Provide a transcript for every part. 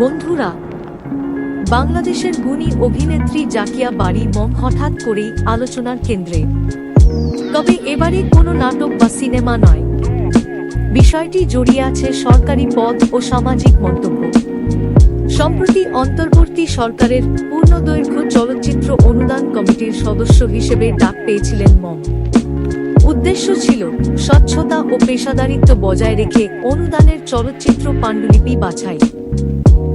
বন্ধুরা, বাংলাদেশের গুণী অভিনেত্রী জাকিয়া বাড়ি মম হঠাৎ করেই আলোচনার কেন্দ্রে। তবে এবারে কোনো নাটক বা সিনেমা নয়। বিষয়টি জড়িয়ে আছে সরকারি পদ ও সামাজিক মন্তব্য। সম্প্রতি অন্তর্বর্তী সরকারের পূর্ণদৈর্ঘ্য চলচ্চিত্র অনুদান কমিটির সদস্য হিসেবে ডাক পেয়েছিলেন মম। উদ্দেশ্য ছিল স্বচ্ছতা ও পেশাদারিত্ব বজায় রেখে অনুদানের চলচ্চিত্র পাণ্ডুলিপি বাছাই।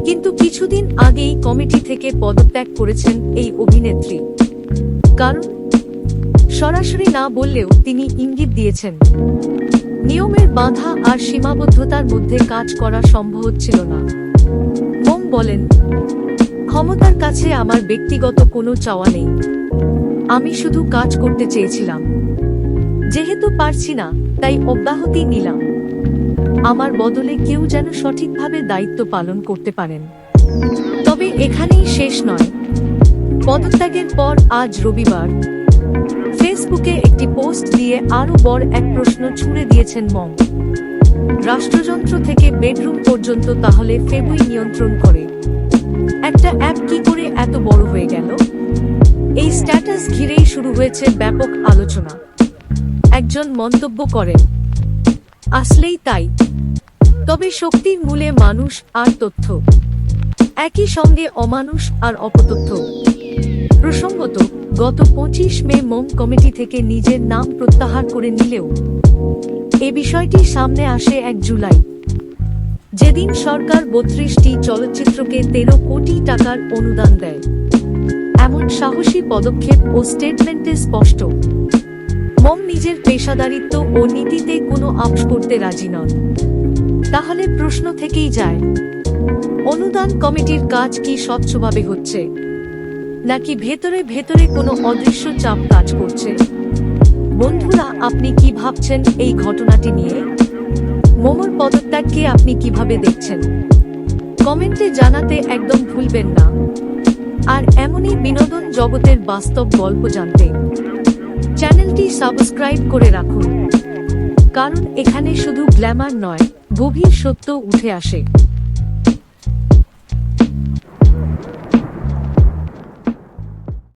কিন্তু কিছুদিন আগেই কমিটি থেকে পদত্যাগ করেছেন এই অভিনেত্রী। কারণ, সরাসরি না বললেও তিনি ইঙ্গিত দিয়েছেন। নিয়মের বাধা আর সীমাবদ্ধতার মধ্যে কাজ করা সম্ভব হচ্ছিল না। মোম বলেন, ক্ষমতার কাছে আমার ব্যক্তিগত কোনো চাওয়া নেই। আমি শুধু কাজ করতে চেয়েছিলাম। যেহেতু পারছি না, তাই অব্যাহতি নিলাম। আমার বদলে কেউ যেন সঠিকভাবে দায়িত্ব পালন করতে পারেন। তবে এখানেই শেষ নয়। পদত্যাগের পর আজ রবিবার, ফেসবুকে একটি পোস্ট দিয়ে আরও বড় এক প্রশ্ন ছুড়ে দিয়েছেন মম। রাষ্ট্রযন্ত্র থেকে বেডরুম পর্যন্ত তাহলে ফেবুই নিয়ন্ত্রণ করে। একটা অ্যাপ কি করে এত বড় হয়ে গেল? এই স্ট্যাটাস ঘিরেই শুরু হয়েছে ব্যাপক আলোচনা। একজন মন্তব্য করেন, আসলেই তাই। তবে শক্তির মূলে মানুষ আর তথ্য। একই সঙ্গে অমানুষ আর অপতথ্য। প্রসঙ্গত, গত পঁচিশ মে মোম কমিটি থেকে নিজের নাম প্রত্যাহার করে নিলেও এ বিষয়টি সামনে আসে এক জুলাই। যেদিন সরকার বত্রিশটি চলচ্চিত্রকে তেরো কোটি টাকার অনুদান দেয়। এমন সাহসী পদক্ষেপ ও স্টেটমেন্টে স্পষ্ট। মম নিজের পেশাদারিত্ব ও নীতিতে কোনো আপস করতে রাজি নন। তাহলে প্রশ্ন থেকেই যায়, অনুদান কমিটির কাজ কি স্বচ্ছভাবে হচ্ছে, নাকি ভেতরে ভেতরে কোনো অদৃশ্য চাপ কাজ করছে? বন্ধুরা, আপনি কি ভাবছেন এই ঘটনাটি নিয়ে? মোমর পদত্যাগকে আপনি কীভাবে দেখছেন? কমেন্টে জানাতে একদম ভুলবেন না। আর এমনই বিনোদন জগতের বাস্তব গল্প জানতে। চ্যানেলটি সাবস্ক্রাইব করে রাখুন। কারণ এখানে শুধু গ্ল্যামার নয় গভীর সত্য উঠে আসে।